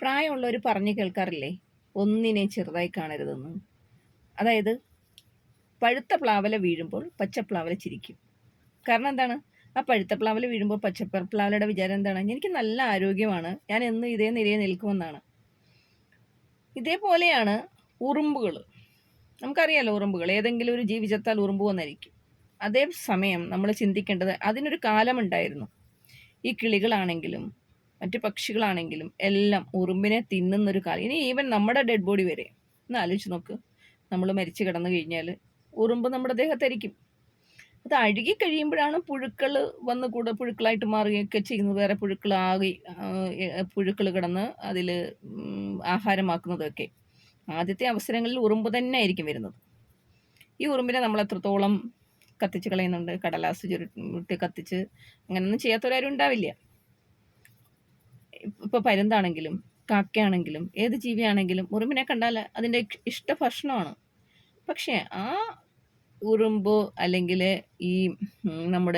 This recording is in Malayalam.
പ്രായമുള്ളവർ പറഞ്ഞു കേൾക്കാറില്ലേ? ഒന്നിനെ ചെറുതായി കാണരുതെന്ന്. അതായത് പഴുത്ത പ്ലാവല വീഴുമ്പോൾ പച്ചപ്ലാവല ചിരിക്കും. കാരണം എന്താണ്? ആ പഴുത്ത പ്ലാവല വീഴുമ്പോൾ പച്ചപ്ലാവലയുടെ വിചാരം എന്താണ്? എനിക്ക് നല്ല ആരോഗ്യമാണ്. ഞാൻ എന്നും ഇതേ നിലയെ നിൽക്കുമെന്നാണ്. ഇതേപോലെയാണ് ഉറുമ്പുകൾ നമുക്കറിയാലോ ഉറുമ്പുകൾ ഏതെങ്കിലും ഒരു ജീവിച്ചത്താൽ ഉറുമ്പ് വന്നായിരിക്കും അതേ സമയം നമ്മൾ ചിന്തിക്കേണ്ടത് അതിനൊരു കാലമുണ്ടായിരുന്നു. ഈ കിളികളാണെങ്കിലും മറ്റു പക്ഷികളാണെങ്കിലും എല്ലാം ഉറുമ്പിനെ തിന്നുന്നൊരു കാലം. ഇനി ഈവൻ നമ്മുടെ ഡെഡ് ബോഡി വരെ ഒന്ന് ആലോചിച്ച് നോക്ക്. നമ്മൾ മരിച്ചു കിടന്നു കഴിഞ്ഞാൽ ഉറുമ്പ് നമ്മുടെ ദേഹത്തായിരിക്കും. അത് അഴുകി കഴിയുമ്പോഴാണ് പുഴുക്കൾ വന്ന് കൂടെ പുഴുക്കളായിട്ട് മാറുകയൊക്കെ ചെയ്യുന്നത്. വേറെ പുഴുക്കളാകി പുഴുക്കൾ കിടന്ന് അതിൽ ആഹാരമാക്കുന്നതൊക്കെ. ആദ്യത്തെ അവസരങ്ങളിൽ ഉറുമ്പ് തന്നെ ആയിരിക്കും വരുന്നത്. ഈ ഉറുമ്പിനെ നമ്മൾ എത്രത്തോളം കത്തിച്ച് കളയുന്നുണ്ട്? കടലാസ് ചുരുട്ടി കത്തിച്ച് അങ്ങനെയൊന്നും ചെയ്യാത്തവരാരും ഉണ്ടാവില്ല. ഇപ്പോൾ പരുന്താണെങ്കിലും കാക്കയാണെങ്കിലും ഏത് ജീവിയാണെങ്കിലും ഉറുമ്പിനെ കണ്ടാൽ അതിന്റെ ഇഷ്ട ഭക്ഷണമാണ്. പക്ഷേ ആ ഉറുമ്പ് അല്ലെങ്കിൽ ഈ നമ്മുടെ